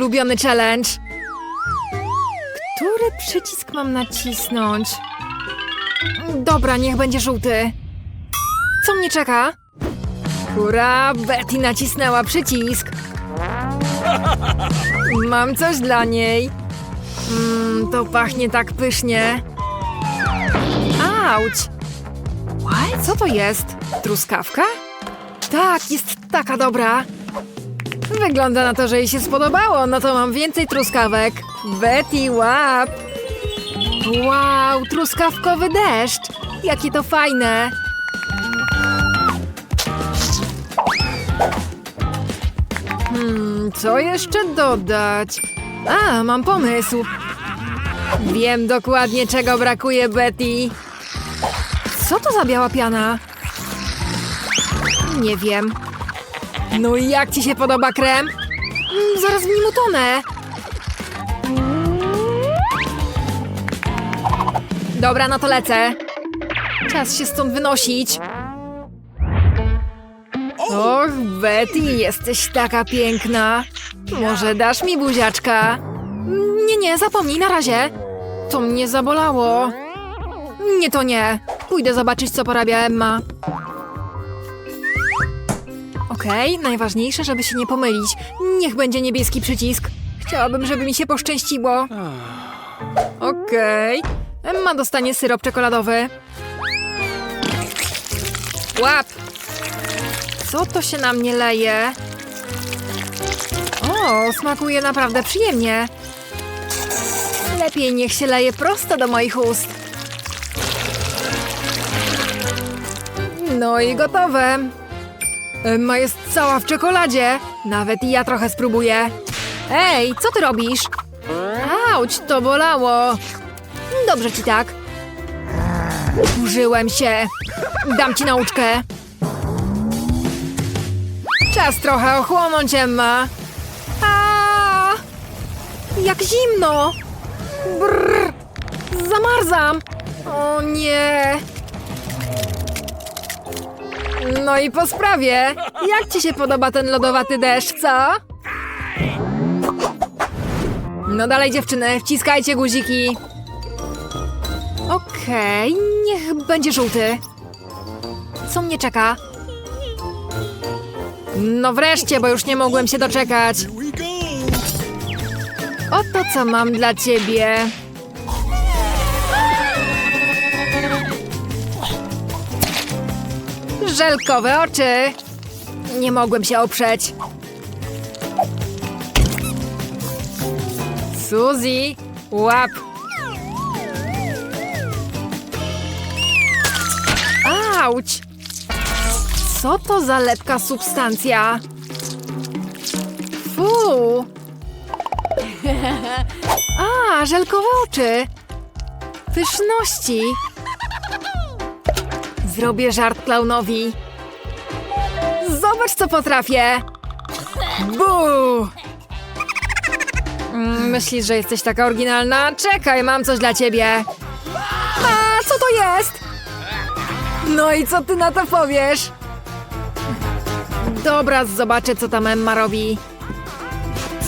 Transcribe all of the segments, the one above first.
ulubiony challenge. Który przycisk mam nacisnąć? Dobra, niech będzie żółty. Co mnie czeka? Hurra, Betty nacisnęła przycisk. Mam coś dla niej. Mmm, to pachnie tak pysznie. Auć! Co to jest? Truskawka? Tak, jest taka dobra. Wygląda na to, że jej się spodobało. No to mam więcej truskawek. Betty, łap! Wow, truskawkowy deszcz! Jakie to fajne! Hmm, co jeszcze dodać? A, mam pomysł. Wiem dokładnie, czego brakuje Betty. Co to za biała piana? Nie wiem. No i jak ci się podoba krem? Mm, zaraz w nim utonę. Dobra, no to lecę. Czas się stąd wynosić. Och, Betty, jesteś taka piękna. Może dasz mi buziaczka? Nie, nie, zapomnij na razie. To mnie zabolało. Nie, to nie. Pójdę zobaczyć, co porabia Emma. Okej, najważniejsze, żeby się nie pomylić. Niech będzie niebieski przycisk. Chciałabym, żeby mi się poszczęściło. Okej. Emma dostanie syrop czekoladowy. Łap! Co to się na mnie leje? O, smakuje naprawdę przyjemnie. Lepiej niech się leje prosto do moich ust. No i gotowe. Emma jest cała w czekoladzie. Nawet ja trochę spróbuję. Ej, co ty robisz? Auć, to bolało. Dobrze ci tak. Użyłem się. Dam ci nauczkę. Czas trochę ochłonąć, Emma. A! Jak zimno! Brrr! Zamarzam! O nie! No i po sprawie. Jak ci się podoba ten lodowaty deszcz, co? No dalej dziewczyny, wciskajcie guziki. Okej, niech będzie żółty. Co mnie czeka? No wreszcie, bo już nie mogłem się doczekać. Oto co mam dla ciebie. Żelkowe oczy. Nie mogłem się oprzeć. Suzy, łap. Auć! Co to za lepka substancja? Fu! A, żelkowe oczy! Pyszności! Zrobię żart klaunowi. Zobacz, co potrafię! Bu! Mm, Myślisz, że jesteś taka oryginalna? Czekaj, mam coś dla ciebie. A, co to jest? No i co ty na to powiesz? Dobra, zobaczę, co tam Emma robi.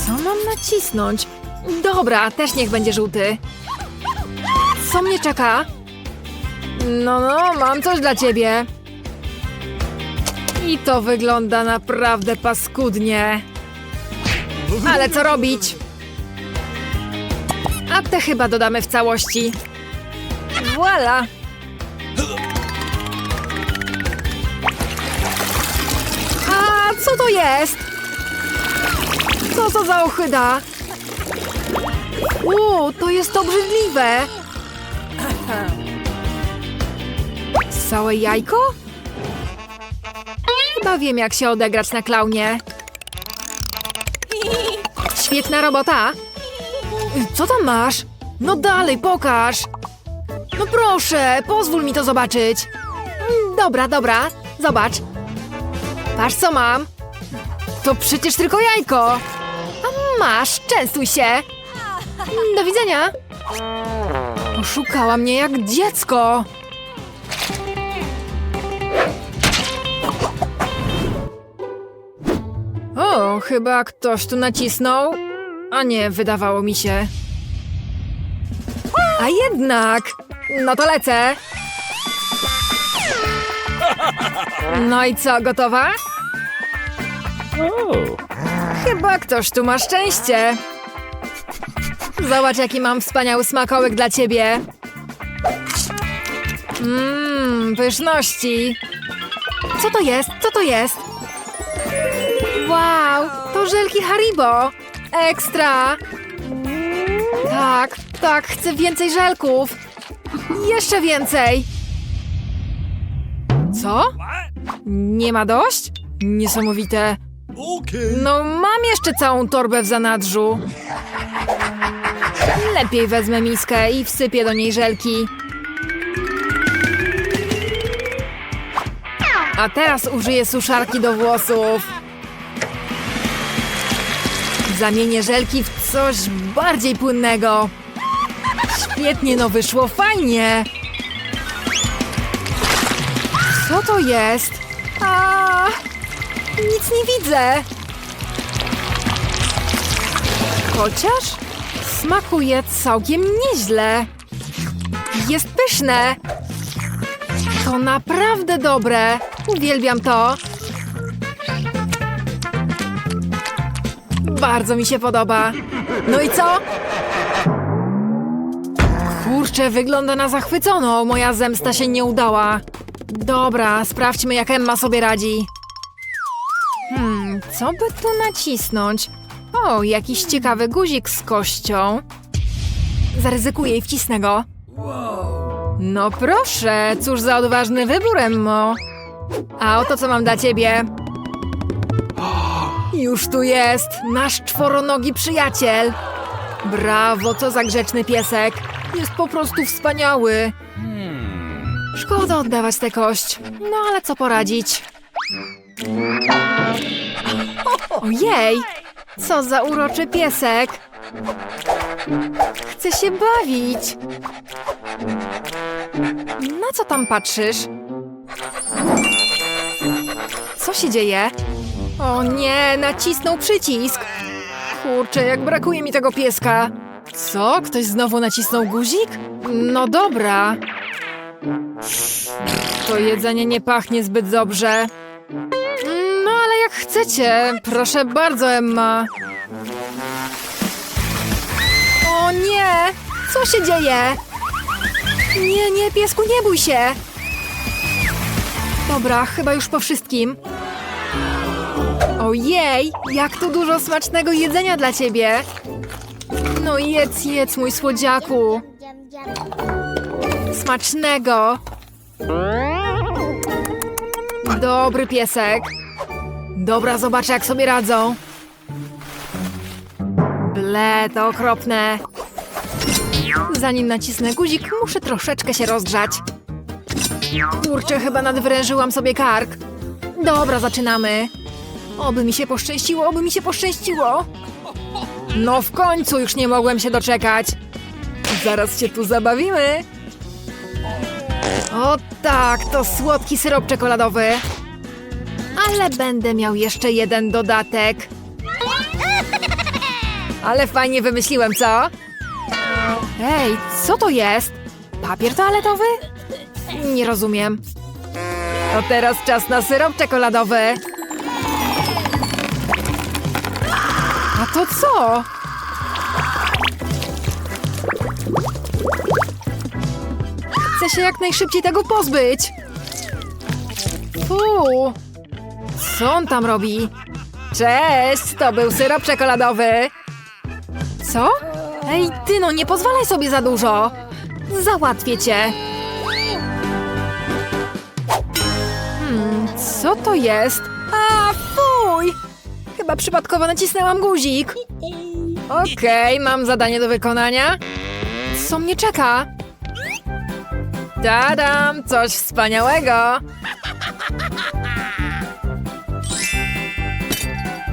Co mam nacisnąć? Dobra, też niech będzie żółty. Co mnie czeka? No, no, mam coś dla ciebie. I to wygląda naprawdę paskudnie. Ale co robić? A te chyba dodamy w całości. Voila! A co to jest? Co to za ochyda? U, to jest obrzydliwe. Całe jajko? Chyba wiem, jak się odegrać na klaunie. Świetna robota. Co tam masz? No dalej, pokaż. No proszę, pozwól mi to zobaczyć. Dobra, dobra, zobacz. Patrz, co mam. To przecież tylko jajko. A masz, częstuj się. Do widzenia. Oszukała mnie jak dziecko. O, chyba ktoś tu nacisnął. A nie, wydawało mi się. A jednak! No to lecę! No i co, gotowa? Chyba ktoś tu ma szczęście. Zobacz, jaki mam wspaniały smakołyk dla ciebie. Mmm, pyszności. Co to jest? Co to jest? Wow, to żelki Haribo. Ekstra. Tak, tak, chcę więcej żelków. Jeszcze więcej. Co? Nie ma dość? Niesamowite. No, mam jeszcze całą torbę w zanadrzu. Lepiej wezmę miskę i wsypię do niej żelki. A teraz użyję suszarki do włosów. Zamienię żelki w coś bardziej płynnego. Świetnie, no wyszło fajnie. Co to jest? A, nic nie widzę. Chociaż smakuje całkiem nieźle. Jest pyszne. To naprawdę dobre. Uwielbiam to. Bardzo mi się podoba. No i co? Kurczę, wygląda na zachwyconą. Moja zemsta się nie udała. Dobra, sprawdźmy jak Emma sobie radzi. Hmm, co by tu nacisnąć? O, jakiś ciekawy guzik z kością. Zaryzykuję i wcisnę go. No proszę, cóż za odważny wybór, Emmo. A oto co mam dla ciebie. Już tu jest, nasz czworonogi przyjaciel. Brawo, co za grzeczny piesek. Jest po prostu wspaniały. Szkoda oddawać tę kość. No ale co poradzić? Ojej! Co za uroczy piesek! Chce się bawić! Na co tam patrzysz? Co się dzieje? O nie, nacisnął przycisk! Kurczę, jak brakuje mi tego pieska! Co? Ktoś znowu nacisnął guzik? No dobra. To jedzenie nie pachnie zbyt dobrze. No ale jak chcecie. Proszę bardzo, Emma. O nie! Co się dzieje? Nie, nie, piesku, nie bój się! Dobra, chyba już po wszystkim. Ojej, jak tu dużo smacznego jedzenia dla ciebie! No jedz, jedz, mój słodziaku! Smacznego! Dobry piesek. Dobra, zobaczę jak sobie radzą. Ble, to okropne. Zanim nacisnę guzik, muszę troszeczkę się rozgrzać. Kurczę, chyba nadwrężyłam sobie kark. Dobra, zaczynamy. Oby mi się poszczęściło, oby mi się poszczęściło. No w końcu już nie mogłem się doczekać. Zaraz się tu zabawimy. O tak, to słodki syrop czekoladowy. Ale będę miał jeszcze jeden dodatek. Ale fajnie wymyśliłem, co? Ej, co to jest? Papier toaletowy? Nie rozumiem. To teraz czas na syrop czekoladowy. To co? Chcę się jak najszybciej tego pozbyć. Fu! Co on tam robi? Cześć, to był syrop czekoladowy. Co? Ej, ty no, nie pozwalaj sobie za dużo. Załatwię cię. Hmm, co to jest? A, fuj! Chyba przypadkowo nacisnęłam guzik. Okej, mam zadanie do wykonania. Co mnie czeka? Tadam, coś wspaniałego.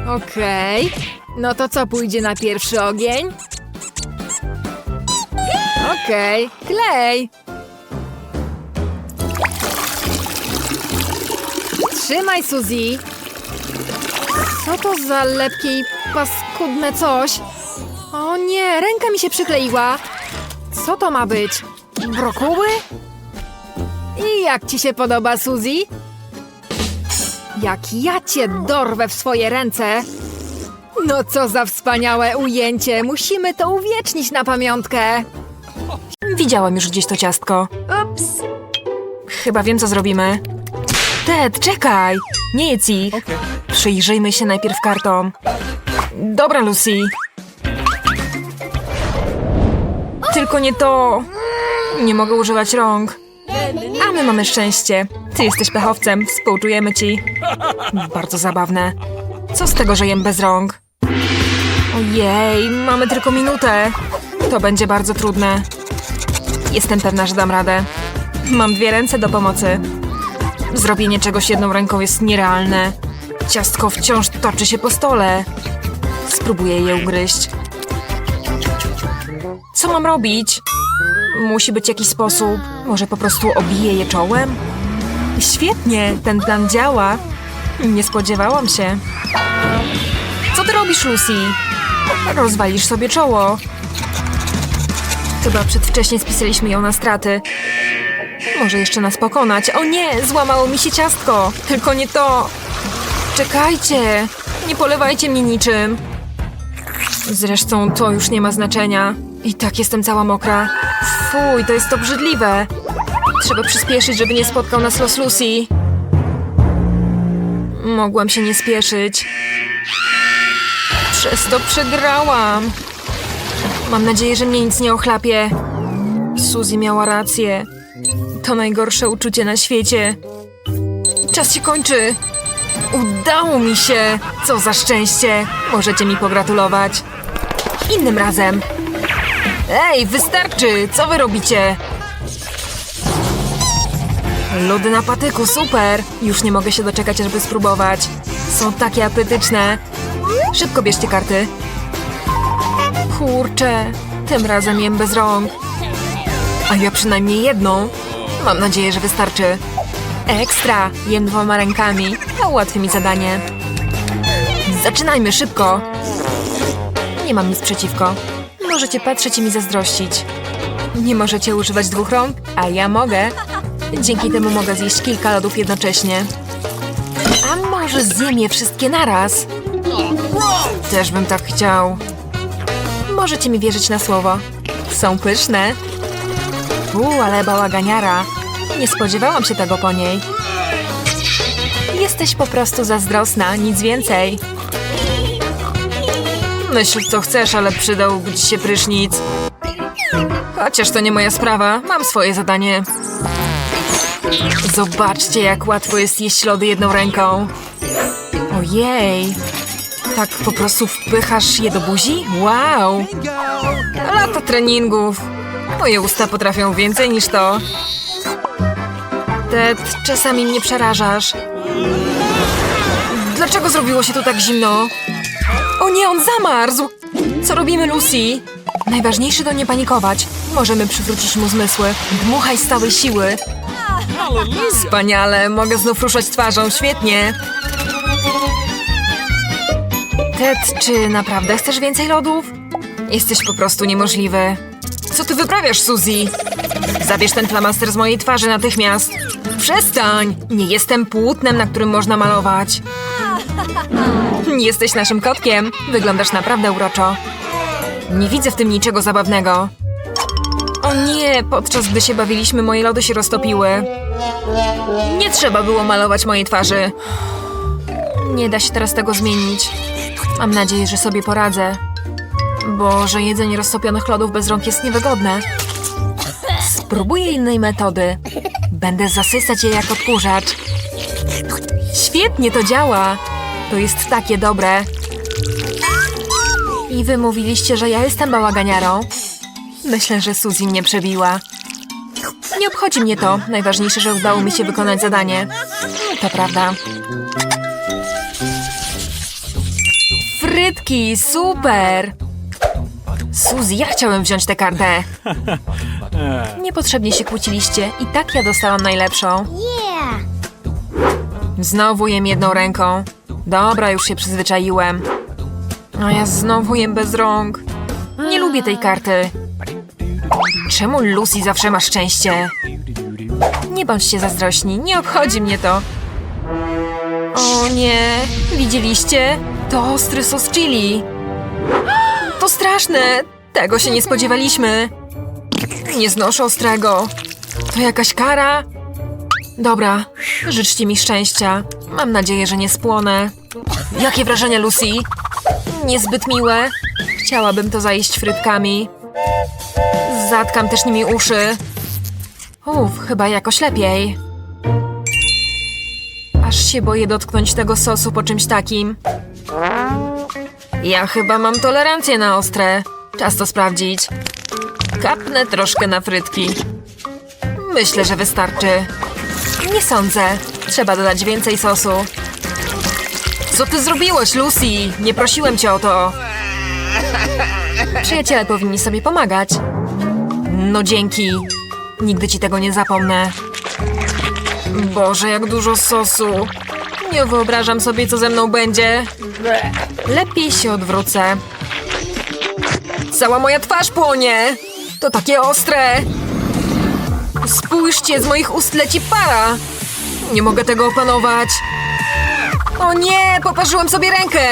Okej, no to co pójdzie na pierwszy ogień? Okej, klej. Trzymaj, Suzy. Co to za lepkie i paskudne coś? O nie, ręka mi się przykleiła. Co to ma być? Brokuły? I jak ci się podoba, Suzy? Jak ja cię dorwę w swoje ręce. No co za wspaniałe ujęcie. Musimy to uwiecznić na pamiątkę. Widziałam już gdzieś to ciastko. Ups. Chyba wiem, co zrobimy. Ted, czekaj! Nie jedz ich. Przyjrzyjmy się najpierw kartom. Dobra, Lucy. Tylko nie to. Nie mogę używać rąk. A my mamy szczęście. Ty jesteś pechowcem, współczujemy ci. Bardzo zabawne. Co z tego, że jem bez rąk? Ojej, mamy tylko minutę. To będzie bardzo trudne. Jestem pewna, że dam radę. Mam dwie ręce do pomocy. Zrobienie czegoś jedną ręką jest nierealne. Ciastko wciąż toczy się po stole. Spróbuję je ugryźć. Co mam robić? Musi być jakiś sposób. Może po prostu obiję je czołem? Świetnie, ten plan działa. Nie spodziewałam się. Co ty robisz, Lucy? Rozwalisz sobie czoło. Chyba przedwcześnie spisaliśmy ją na straty. Może jeszcze nas pokonać. O nie, złamało mi się ciastko. Tylko nie to. Czekajcie. Nie polewajcie mnie niczym. Zresztą to już nie ma znaczenia. I tak jestem cała mokra. Fuj, to jest obrzydliwe. Trzeba przyspieszyć, żeby nie spotkał nas los Lucy. Mogłam się nie spieszyć. Przez to przegrałam. Mam nadzieję, że mnie nic nie ochlapie. Suzy miała rację. To najgorsze uczucie na świecie. Czas się kończy. Udało mi się. Co za szczęście. Możecie mi pogratulować. Innym razem. Ej, wystarczy. Co wy robicie? Lody na patyku, super. Już nie mogę się doczekać, żeby spróbować. Są takie apetyczne. Szybko bierzcie karty. Kurczę, tym razem jem bez rąk. A ja przynajmniej jedną. Mam nadzieję, że wystarczy. Ekstra, jem dwoma rękami. To ułatwi mi zadanie. Zaczynajmy szybko. Nie mam nic przeciwko. Możecie patrzeć i mi zazdrościć. Nie możecie używać dwóch rąk, a ja mogę. Dzięki temu mogę zjeść kilka lodów jednocześnie. A może zjem je wszystkie naraz? Też bym tak chciał. Możecie mi wierzyć na słowo. Są pyszne. Uuu, ale bałaganiara. Nie spodziewałam się tego po niej. Jesteś po prostu zazdrosna, nic więcej. Myśl co chcesz, ale przydałby ci się prysznic. Chociaż to nie moja sprawa, mam swoje zadanie. Zobaczcie, jak łatwo jest jeść lody jedną ręką. Ojej, tak po prostu wpychasz je do buzi? Wow! Lata treningów. Moje usta potrafią więcej niż to. Ted, czasami mnie przerażasz. Dlaczego zrobiło się tu tak zimno? O nie, on zamarzł! Co robimy, Lucy? Najważniejsze to nie panikować. Możemy przywrócić mu zmysły. Dmuchaj z całej siły. Wspaniale, mogę znów ruszać twarzą, świetnie. Ted, czy naprawdę chcesz więcej lodów? Jesteś po prostu niemożliwy. Co ty wyprawiasz, Suzy? Zabierz ten plamaster z mojej twarzy natychmiast. Przestań! Nie jestem płótnem, na którym można malować. Jesteś naszym kotkiem. Wyglądasz naprawdę uroczo. Nie widzę w tym niczego zabawnego. O nie, podczas gdy się bawiliśmy, moje lody się roztopiły. Nie trzeba było malować mojej twarzy. Nie da się teraz tego zmienić. Mam nadzieję, że sobie poradzę. Boże, jedzenie roztopionych lodów bez rąk jest niewygodne. Spróbuję innej metody. Będę zasysać je jak odkurzacz. Świetnie to działa. To jest takie dobre. I wy mówiliście, że ja jestem bałaganiarą? Myślę, że Suzy mnie przebiła. Nie obchodzi mnie to. Najważniejsze, że udało mi się wykonać zadanie. To prawda. Frytki, super! Suzy, ja chciałem wziąć tę kartę. Niepotrzebnie się kłóciliście i tak ja dostałam najlepszą. Znowu jem jedną ręką. Dobra, już się przyzwyczaiłem. A ja znowu jem bez rąk. Nie lubię tej karty. Czemu Lucy zawsze ma szczęście? Nie bądźcie zazdrośni, nie obchodzi mnie to. O nie, widzieliście? To ostry sos chili. Straszne! Tego się nie spodziewaliśmy. Nie znoszę ostrego. To jakaś kara? Dobra, życzcie mi szczęścia. Mam nadzieję, że nie spłonę. Jakie wrażenia, Lucy? Niezbyt miłe. Chciałabym to zajeść frytkami. Zatkam też nimi uszy. Uff, chyba jakoś lepiej. Aż się boję dotknąć tego sosu po czymś takim. Ja chyba mam tolerancję na ostre. Czas to sprawdzić. Kapnę troszkę na frytki. Myślę, że wystarczy. Nie sądzę. Trzeba dodać więcej sosu. Co ty zrobiłaś, Lucy? Nie prosiłem cię o to. Przyjaciele powinni sobie pomagać. No dzięki. Nigdy ci tego nie zapomnę. Boże, jak dużo sosu. Nie wyobrażam sobie, co ze mną będzie. Lepiej się odwrócę. Cała moja twarz płonie. To takie ostre. Spójrzcie, z moich ust leci para. Nie mogę tego opanować. O nie, poparzyłam sobie rękę.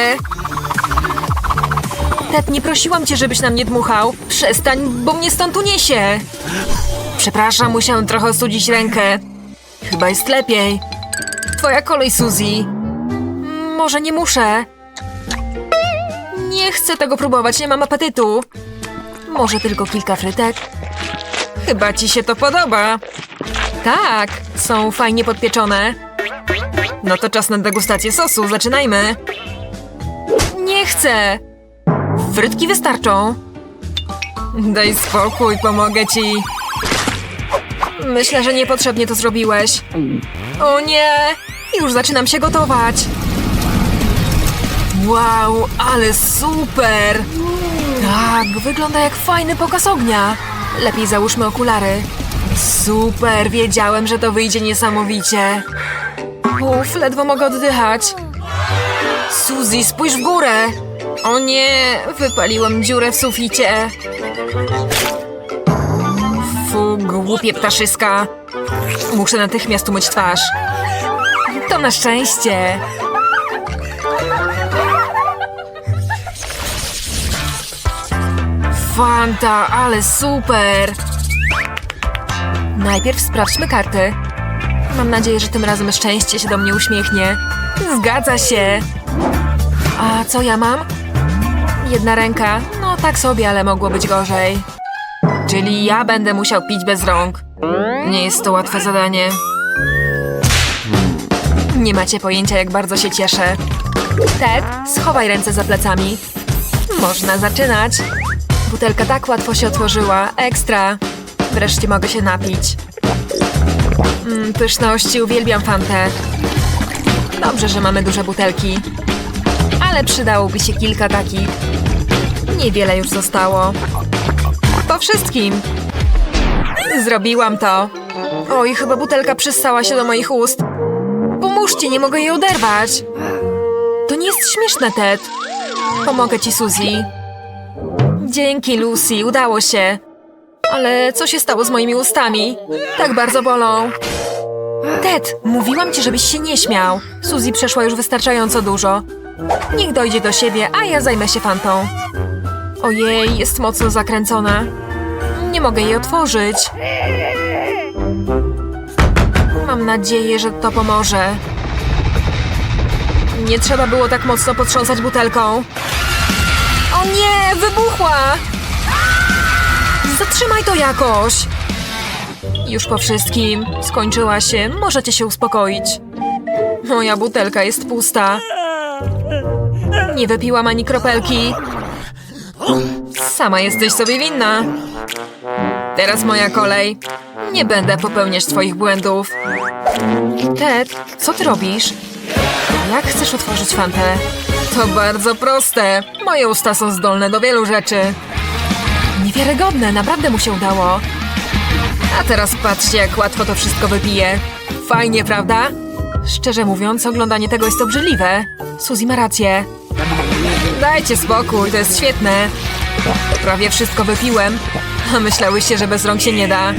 Ted, nie prosiłam cię, żebyś na mnie dmuchał. Przestań, bo mnie stąd uniesie. Przepraszam, musiałam trochę ostudzić rękę. Chyba jest lepiej. Twoja kolej, Suzy. Mm, Może nie muszę. Nie chcę tego próbować, nie mam apetytu. Może tylko kilka frytek. Chyba ci się to podoba. Tak, są fajnie podpieczone. No to czas na degustację sosu, zaczynajmy. Nie chcę. Frytki wystarczą. Daj spokój, pomogę ci. Myślę, że niepotrzebnie to zrobiłeś. O nie! Już zaczynam się gotować. Wow, ale super! Tak, wygląda jak fajny pokaz ognia. Lepiej załóżmy okulary. Super, wiedziałem, że to wyjdzie niesamowicie. Uff, ledwo mogę oddychać. Suzy, spójrz w górę! O nie, wypaliłam dziurę w suficie. Fu, głupie ptaszyska. Muszę natychmiast umyć twarz. To na szczęście. Fanta, ale super! Najpierw sprawdźmy karty. Mam nadzieję, że tym razem szczęście się do mnie uśmiechnie. Zgadza się. A co ja mam? Jedna ręka. No tak sobie, ale mogło być gorzej. Czyli ja będę musiał pić bez rąk. Nie jest to łatwe zadanie. Nie macie pojęcia, jak bardzo się cieszę. Ted, schowaj ręce za plecami. Można zaczynać. Butelka tak łatwo się otworzyła. Ekstra. Wreszcie mogę się napić. Mm, pyszności, uwielbiam fantę. Dobrze, że mamy duże butelki. Ale przydałoby się kilka takich. Niewiele już zostało. Po wszystkim. Zrobiłam to. Oj, chyba butelka przystała się do moich ust. Pomóżcie, nie mogę jej oderwać. To nie jest śmieszne, Ted. Pomogę ci, Suzy. Dzięki, Lucy, udało się. Ale co się stało z moimi ustami? Tak bardzo bolą. Ted, mówiłam ci, żebyś się nie śmiał. Suzy przeszła już wystarczająco dużo. Niech dojdzie do siebie, a ja zajmę się fantą. Ojej, jest mocno zakręcona. Nie mogę jej otworzyć. Mam nadzieję, że to pomoże. Nie trzeba było tak mocno potrząsać butelką. Nie, wybuchła! Zatrzymaj to jakoś! Już po wszystkim. Skończyła się. Możecie się uspokoić. Moja butelka jest pusta. Nie wypiłam ani kropelki. Sama jesteś sobie winna. Teraz moja kolej. Nie będę popełniać twoich błędów. Ted, co ty robisz? Jak chcesz otworzyć fantę? To bardzo proste. Moje usta są zdolne do wielu rzeczy. Niewiarygodne, naprawdę mu się udało. A teraz patrzcie, jak łatwo to wszystko wypije. Fajnie, prawda? Szczerze mówiąc, oglądanie tego jest obrzydliwe. Suzy ma rację. Dajcie spokój, to jest świetne. Prawie wszystko wypiłem. A myślałyście, że bez rąk się nie da.